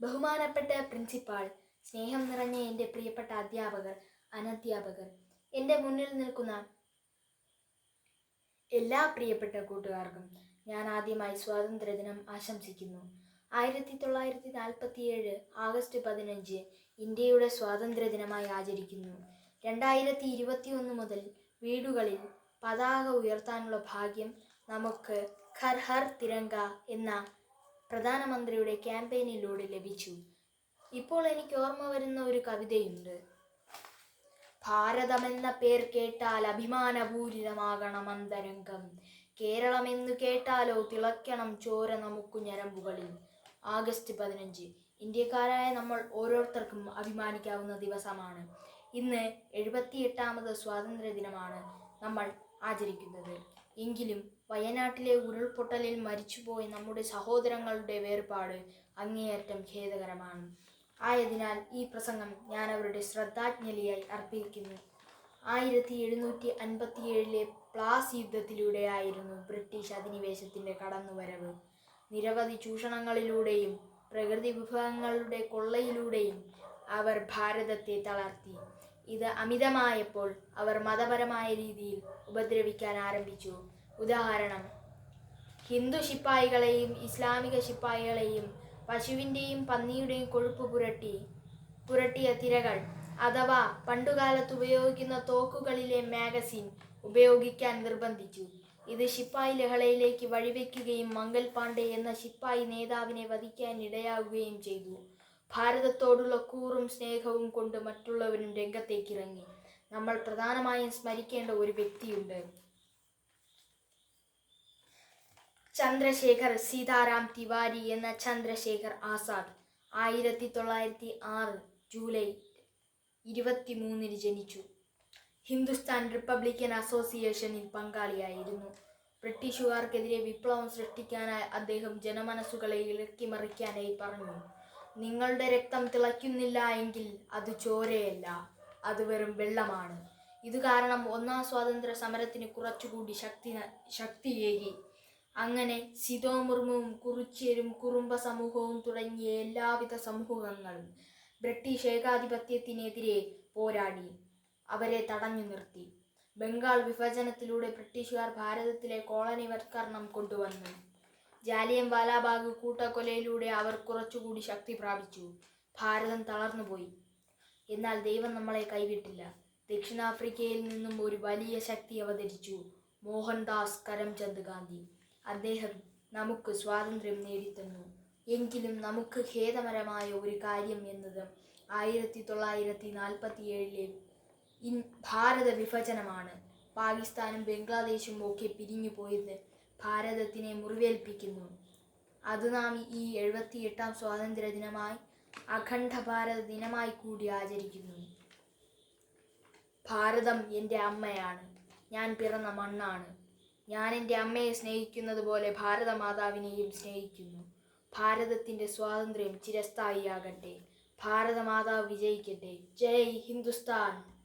ബഹുമാനപ്പെട്ട പ്രിൻസിപ്പാൾ സ്നേഹം നിറഞ്ഞ എന്റെ പ്രിയപ്പെട്ട അധ്യാപകർ അനധ്യാപകർ എന്റെ മുന്നിൽ നിൽക്കുന്ന എല്ലാ പ്രിയപ്പെട്ട കൂട്ടുകാർക്കും ഞാൻ ആദ്യമായി സ്വാതന്ത്ര്യദിനം ആശംസിക്കുന്നു. ആയിരത്തി തൊള്ളായിരത്തി നാൽപ്പത്തിയേഴ് ആഗസ്റ്റ് പതിനഞ്ച് ഇന്ത്യയുടെ സ്വാതന്ത്ര്യദിനമായി ആചരിക്കുന്നു. രണ്ടായിരത്തി ഇരുപത്തി ഒന്ന് മുതൽ വീടുകളിൽ പതാക ഉയർത്താനുള്ള ഭാഗ്യം നമുക്ക് ഖർഹർ തിരങ്ക എന്ന പ്രധാനമന്ത്രിയുടെ ക്യാമ്പയിനിലൂടെ ലഭിച്ചു. ഇപ്പോൾ എനിക്ക് ഓർമ്മ വരുന്ന ഒരു കവിതയുണ്ട്. ഭാരതമെന്ന പേർ കേട്ടാൽ അഭിമാനപൂരിതമാകണം അന്തരംഗം. കേരളമെന്നു കേട്ടാലോ തിളയ്ക്കണം ചോര നമുക്കു ഞരമ്പുകളിൽ. ആഗസ്റ്റ് പതിനഞ്ച്. ഇന്ത്യക്കാരായ നമ്മൾ ഓരോരുത്തർക്കും അഭിമാനിക്കാവുന്ന ദിവസമാണ്. ഇന്ന് എഴുപത്തിയെട്ടാമത് സ്വാതന്ത്ര്യ ദിനമാണ് നമ്മൾ ആചരിക്കുന്നത്. എങ്കിലും വയനാട്ടിലെ ഉരുൾപൊട്ടലിൽ മരിച്ചുപോയ നമ്മുടെ സഹോദരങ്ങളുടെ വേർപാട് അങ്ങേയറ്റം ഖേദകരമാണ്. ആയതിനാൽ ഈ പ്രസംഗം ഞാൻ അവരുടെ ശ്രദ്ധാജ്ഞലിയായി അർപ്പിക്കുന്നു. ആയിരത്തി എഴുന്നൂറ്റി അൻപത്തിയേഴിലെ പ്ലാസ് യുദ്ധത്തിലൂടെയായിരുന്നു ബ്രിട്ടീഷ് അധിനിവേശത്തിന്റെ കടന്നുവരവ്. നിരവധി ചൂഷണങ്ങളിലൂടെയും പ്രകൃതി വിഭവങ്ങളുടെ കൊള്ളയിലൂടെയും അവർ ഭാരതത്തെ തളർത്തി. ഇത് അമിതമായപ്പോൾ അവർ മതപരമായ രീതിയിൽ ഉപദ്രവിക്കാൻ ആരംഭിച്ചു. ഉദാഹരണം ഹിന്ദു ശിപ്പായികളെയും ഇസ്ലാമിക ശിപ്പായികളെയും പശുവിന്റെയും പന്നിയുടെയും കൊഴുപ്പ് പുരട്ടി പുരട്ടിയ തിരകൾ അഥവാ പണ്ടുകാലത്ത് ഉപയോഗിക്കുന്ന തോക്കുകളിലെ മാഗസിൻ ഉപയോഗിക്കാൻ നിർബന്ധിച്ചു. ഇത് ശിപ്പായി ലഹളയിലേക്ക് വഴിവെക്കുകയും മംഗൽ പാണ്ഡെ എന്ന ശിപ്പായി നേതാവിനെ വധിക്കാൻ ഇടയാവുകയും ചെയ്തു. ഭാരതത്തോടുള്ള കൂറും സ്നേഹവും കൊണ്ട് മറ്റുള്ളവരും രംഗത്തേക്ക് ഇറങ്ങി. നമ്മൾ പ്രധാനമായും സ്മരിക്കേണ്ട ഒരു വ്യക്തിയുണ്ട്. ചന്ദ്രശേഖർ സീതാറാം തിവാരി എന്ന ചന്ദ്രശേഖർ ആസാദ്. ആയിരത്തി തൊള്ളായിരത്തി ആറ് ജൂലൈ ഇരുപത്തി മൂന്നിന് ജനിച്ചു. ഹിന്ദുസ്ഥാൻ റിപ്പബ്ലിക്കൻ അസോസിയേഷനിൽ പങ്കാളിയായിരുന്നു. ബ്രിട്ടീഷുകാർക്കെതിരെ വിപ്ലവം സൃഷ്ടിക്കാനായി അദ്ദേഹം ജനമനസ്സുകളെ ഇളക്കിമറിക്കാനായി പറഞ്ഞു. നിങ്ങളുടെ രക്തം തിളയ്ക്കുന്നില്ല എങ്കിൽ അത് ചോരയല്ല അത് വെറും വെള്ളമാണ്. ഇത് കാരണം ഒന്നാം സ്വാതന്ത്ര്യ സമരത്തിന് കുറച്ചുകൂടി ശക്തി ശക്തിയേകി. അങ്ങനെ സിതോ കുറിച്യരും കുറുമ്പ സമൂഹവും തുടങ്ങിയ എല്ലാവിധ സമൂഹങ്ങളും ബ്രിട്ടീഷ് ഏകാധിപത്യത്തിനെതിരെ പോരാടി അവരെ തടഞ്ഞു നിർത്തി. ബംഗാൾ വിഭജനത്തിലൂടെ ബ്രിട്ടീഷുകാർ ഭാരതത്തിലെ കോളനിവൽക്കരണം കൊണ്ടുവന്നു. ജാലിയൻ വാലാബാഗ് കൂട്ടക്കൊലയിലൂടെ അവർ കുറച്ചുകൂടി ശക്തി പ്രാപിച്ചു. ഭാരതം തളർന്നുപോയി എന്നാൽ ദൈവം നമ്മളെ കൈവിട്ടില്ല. ദക്ഷിണാഫ്രിക്കയിൽ നിന്നും ഒരു വലിയ ശക്തി അവതരിച്ചു. മോഹൻദാസ് കരംചന്ദ് ഗാന്ധി. അദ്ദേഹം നമുക്ക് സ്വാതന്ത്ര്യം നേടിത്തന്നു. എങ്കിലും നമുക്ക് ഖേദകരമായ ഒരു കാര്യം എന്നത് ആയിരത്തി തൊള്ളായിരത്തി നാൽപ്പത്തി ഏഴിലെ ഇൻ ഭാരത വിഭജനമാണ്. പാകിസ്ഥാനും ബംഗ്ലാദേശും ഒക്കെ പിരിഞ്ഞു പോയത് ഭാരതത്തിനെ മുറിവേൽപ്പിക്കുന്നു. അത് നാം ഈ എഴുപത്തിയെട്ടാം സ്വാതന്ത്ര്യ ദിനമായി അഖണ്ഡ ഭാരത ദിനമായി കൂടി ആചരിക്കുന്നു. ഭാരതം എന്റെ അമ്മയാണ്. ഞാൻ പിറന്ന മണ്ണാണ്. ഞാൻ എന്റെ അമ്മയെ സ്നേഹിക്കുന്നത് പോലെ ഭാരതമാതാവിനെയും സ്നേഹിക്കുന്നു. ഭാരതത്തിന്റെ സ്വാതന്ത്ര്യം ചിരസ്ഥായിയാകട്ടെ. ഭാരതമാതാവ് വിജയിക്കട്ടെ. ജയ് ഹിന്ദുസ്ഥാൻ.